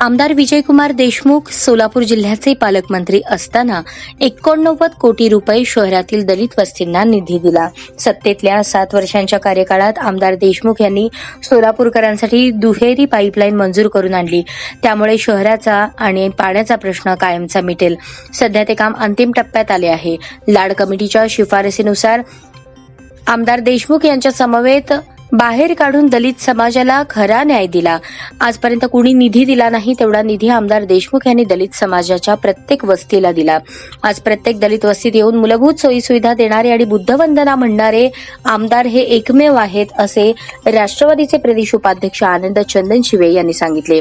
आमदार विजयकुमार देशमुख सोलापूर जिल्ह्याचे पालकमंत्री असताना एकोणनव्वद कोटी रुपये शहरातील दलित वस्तींना निधी दिला. सत्तेतल्या सात वर्षांच्या कार्यकाळात आमदार देशमुख यांनी सोलापूरकरांसाठी दुहेरी पाईपलाईन मंजूर करून आणली. त्यामुळे शहराचा आणि पाण्याचा प्रश्न कायमचा मिटेल. सध्या ते काम अंतिम टप्प्यात आले आहे. लाड कमिटीच्या शिफारसीनुसार आमदार देशमुख यांच्या समवेत बाहेर काढून दलित समाजाला खरा न्याय दिला. आजपर्यंत कुणी निधी दिला नाही तेवढा निधी आमदार देशमुख यांनी दलित समाजाच्या प्रत्येक वस्तीला दिला. आज प्रत्येक दलित वस्तीत येऊन मूलभूत सोयीसुविधा देणारे आणि बुद्धवंदना म्हणणारे आमदार हे एकमेव आहेत असे राष्ट्रवादीचे प्रदेश उपाध्यक्ष आनंद चंदनशिवे यांनी सांगितले.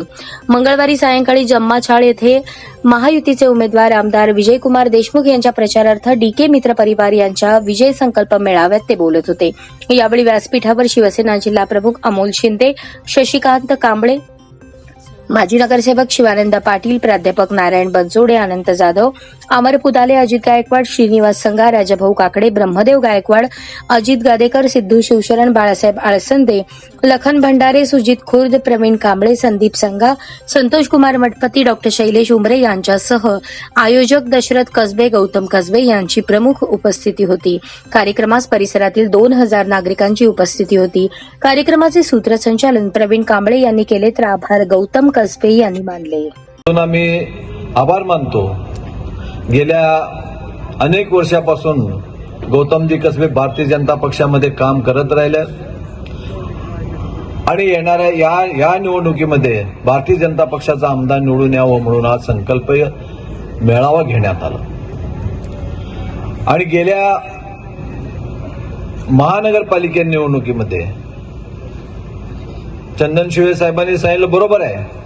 मंगळवारी सायंकाळी जम्माछाळ येथे महायुतीचे उमेदवार आमदार विजयकुमार देशमुख यांच्या प्रचारार्थ डी के मित्र परिवार यांच्या विजय संकल्प मेळाव्यात ते बोलत होते. यावेळी व्यासपीठावर शिवसेना जिल्हा प्रमुख अमोल शिंदे शशिकांत कांबळे माजी नगरसेवक शिवानंद पाटील प्राध्यापक नारायण बनसोडे अनंत जाधव अमर पुदाले अजित गायकवाड श्रीनिवास संघा राजाभाऊ काकडे ब्रह्मदेव गायकवाड अजित गादेकर सिद्धू शिवशरण बाळासाहेब आळसंदे लखन भंडारे सुजित खुर्द प्रवीण कांबळे संदीप संघा संतोष कुमार मठपती डॉक्टर शैलेश उमरे यांच्यासह आयोजक दशरथ कसबे गौतम कसबे यांची प्रमुख उपस्थिती होती. कार्यक्रमास परिसरातील दोन हजार नागरिकांची उपस्थिती होती. कार्यक्रमाचे सूत्रसंचालन प्रवीण कांबळे यांनी केले तर आभार गौतम कसबे यांनी मानले. म्हणून आम्ही आभार मानतो. गेल्या अनेक वर्षापासून गौतमजी कसबे भारतीय जनता पक्षामध्ये काम करत राहिले. आणि येणाऱ्या या या निवडणुकीमध्ये भारतीय जनता पक्षाचा आमदार निवडून यावं म्हणून हा संकल्प मेळावा घेण्यात आला. आणि गेल्या महानगरपालिका निवडणुकीमध्ये चंदन शिवे साहेबांनी सांगितलं बरोबर आहे.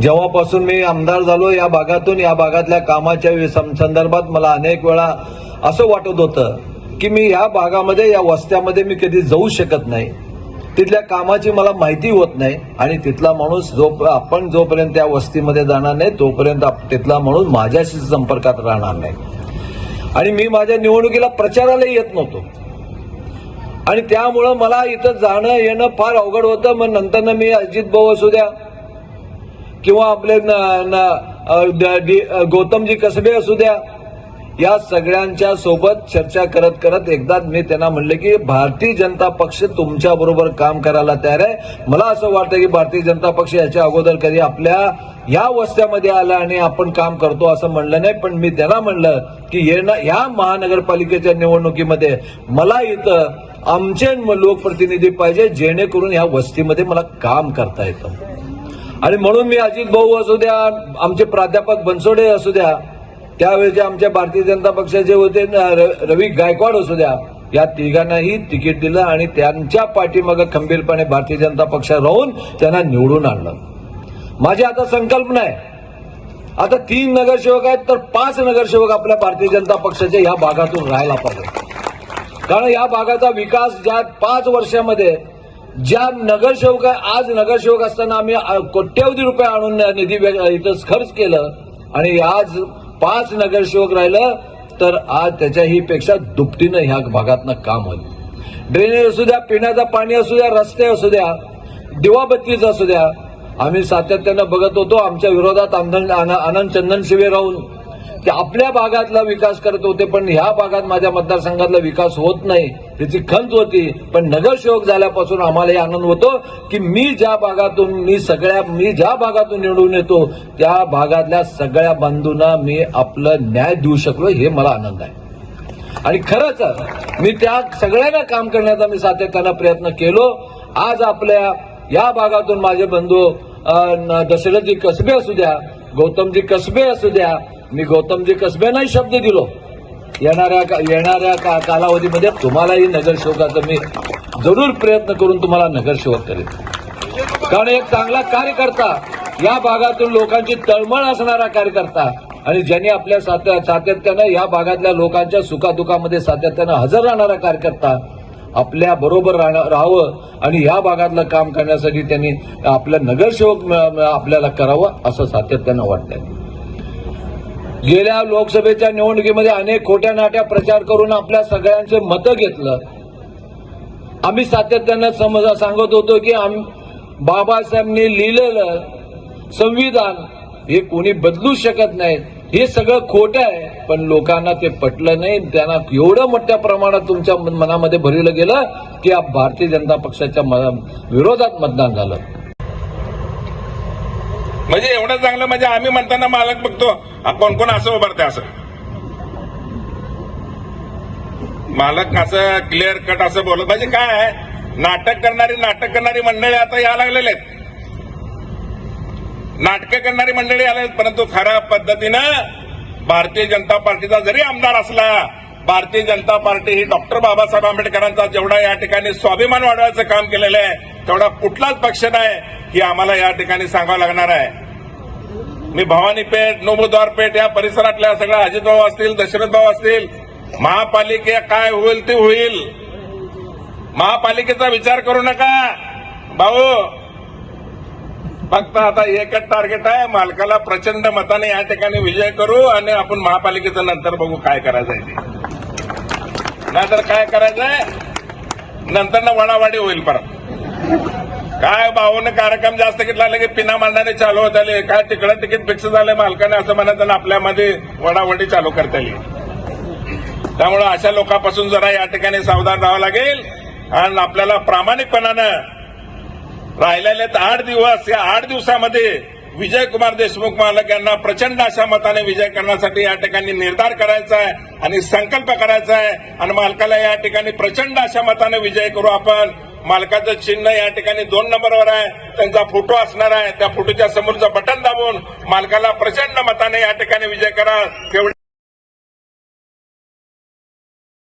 जेव्हापासून मी आमदार झालो या भागातून या भागातल्या कामाच्या संदर्भात मला अनेक वेळा असं वाटत होतं की मी या भागामध्ये या वस्त्यामध्ये मी कधी जाऊ शकत नाही. तिथल्या कामाची मला माहिती होत नाही आणि तिथला माणूस जो आपण जोपर्यंत त्या वस्तीमध्ये जाणार नाही तोपर्यंत आप- तिथला माणूस माझ्याशी संपर्कात राहणार नाही. आणि मी माझ्या निवडणुकीला प्रचाराला येत नव्हतो. आणि त्यामुळं मला इथं जाणं येणं फार अवघड होतं. मग नंतर मी अजित भाऊ असू द्या किंवा आपले न- डी- गौतमजी कसबे असू द्या या सगळ्यांच्या सोबत चर्चा करत करत एकदा मी त्यांना म्हणलं की भारतीय जनता पक्ष तुमच्या बरोबर काम करायला तयार आहे. मला असं वाटतं की भारतीय जनता पक्ष याच्या अगोदर कधी आपल्या या वस्त्यामध्ये आला आणि आपण काम करतो असं म्हणलं नाही पण मी त्यांना म्हणलं की येणं ह्या महानगरपालिकेच्या निवडणुकीमध्ये मला इथं आमचे लोकप्रतिनिधी पाहिजे जेणेकरून ह्या वस्तीमध्ये मला काम करता येतं. आणि म्हणून मी अजित भाऊ असू द्या आमचे प्राध्यापक बनसोडे असू द्या त्यावेळेचे आमच्या भारतीय जनता पक्षाचे होते र- रवी गायकवाड असू द्या या तिघांनाही तिकीट दिलं आणि त्यांच्या पाठीमागं खंबीरपणे भारतीय जनता पक्ष राहून त्यांना निवडून आणलं. माझी आता संकल्पना आहे. आता तीन नगरसेवक आहेत तर पाच नगरसेवक आपल्या भारतीय जनता पक्षाच्या या भागातून राहायला पाहिजे. कारण या भागाचा विकास ज्या पाच वर्षामध्ये ज्या नगरसेवक आज नगरसेवक असताना आम्ही कोट्यवधी रुपये आणून निधी इथं खर्च केलं. आणि आज पाच नगरसेवक राहिलं तर आज त्याच्याही पेक्षा दुपटीनं ह्या भागातनं काम होईल. ड्रेनेज असू द्या पिण्याचं पाणी असू द्या रस्ते असू द्या दिवाबत्तीचं असू द्या आम्ही सातत्यानं बघत होतो आमच्या विरोधात आनंद आन- आनंद चंदन शिवे राहून की आपल्या भागातला विकास करत होते पण ह्या भागात माझ्या मतदारसंघातला विकास होत नाही त्याची खंत होती. पण नगरसेवक झाल्यापासून आम्हाला हे आनंद होतो की मी ज्या भागातून मी सगळ्या मी ज्या भागातून निवडून येतो त्या भागातल्या सगळ्या बंधूंना मी आपलं न्याय देऊ शकलो हे मला आनंद आहे. आणि खरंच मी त्या सगळ्यांना काम करण्याचा मी सातत्यानं प्रयत्न केलो. आज आपल्या या भागातून माझे बंधू दशरथजी कसबे असू द्या गौतमजी कसबे असू द्या मी गौतमजी कसबेंनाही शब्द दिलो. येणाऱ्या का- येणाऱ्या का- कालावधीमध्ये तुम्हालाही नगरसेवकाचा मी जरूर प्रयत्न करून तुम्हाला नगरसेवक करेन. कारण एक चांगला कार्यकर्ता या भागातून लोकांची तळमळ असणारा कार्यकर्ता आणि ज्यांनी आपल्या सात- सातत्यानं या भागातल्या लोकांच्या सुखादुखामध्ये सातत्यानं हजर राहणारा कार्यकर्ता आपल्या बरोबर राहणं- राहावं आणि या भागातलं काम करण्यासाठी त्यांनी आपलं नगरसेवक आपल्याला करावं असं सातत्यानं वाटतंय. गेल्या लोकसभेच्या निवडणुकीमध्ये अनेक खोट्या नाट्या प्रचार करून आपल्या सगळ्यांचे मतं घेतलं. आम्ही सातत्यानं समज सांगत होतो की आम बाबासाहेबांनी लिहिलेलं संविधान हे कोणी बदलू शकत नाही हे सगळं खोटं आहे. पण लोकांना ते पटलं नाही. त्यांना एवढं मोठ्या प्रमाणात तुमच्या मनामध्ये भरवलं गेलं की भारतीय जनता पक्षाच्या विरोधात मतदान झालं. म्हणजे एवढं चांगलं म्हणजे आम्ही म्हणताना मालक बघतो. कोण कोण असं उभारते असं? मालक असं क्लिअर कट असं बोलत म्हणजे काय आहे? नाटक करणारी नाटक करणारी मंडळी आता या लागलेले आहेत. नाटकं करणारी मंडळी आले आहेत परंतु खऱ्या पद्धतीनं भारतीय जनता पार्टीचा जरी आमदार असला भारतीय जनता पार्टी ही डॉक्टर बाबासाहेब आंबेडकरांचा जेवढा या ठिकाणी स्वाभिमान वाढवायचं काम केलेलं आहे तेवढा कुठलाच पक्ष नाही ही आम्हाला या ठिकाणी सांगावं लागणार आहे. मी भवानीपेठ नोबुद्वारपेठ या परिसरातल्या सगळ्या अजितभाऊ असतील दशरथ भाऊ असतील महापालिके काय होईल ते होईल. महापालिकेचा विचार करू नका. भाऊ फक्त आता एकच टार्गेट आहे मालकाला प्रचंड मताने या ठिकाणी विजय करू आणि आपण महापालिकेचं नंतर बघू काय करायचंय ते. नाहीतर काय करायचंय? नंतर ना वडावाडी होईल परत. काय भाऊन कार्यक्रम जास्त घेतला की पिना मांडणारे चालू होत आले काय तिकडं तिकीट फिक्स झालं मालकाने असं म्हणायचं आणि आपल्यामध्ये वडावडी चालू करता येईल. त्यामुळे अशा लोकांपासून जरा या ठिकाणी सावधान राहावं लागेल. आणि आपल्याला प्रामाणिकपणानं राहिलेले आठ दिवस या आठ दिवसामध्ये विजयकुमार देशमुख मालक यांना प्रचंड अशा मताने विजय करण्यासाठी या ठिकाणी निर्धार करायचा आहे आणि संकल्प करायचा आहे. आणि मालकाला या ठिकाणी प्रचंड अशा मताने विजय करू आपण. मालकाचं चिन्ह या ठिकाणी दोन नंबरवर आहे. त्यांचा फोटो असणार आहे. त्या फोटोच्या समोरचं बटन दाबून मालकाला प्रचंड मताने या ठिकाणी विजय करा. तेवढे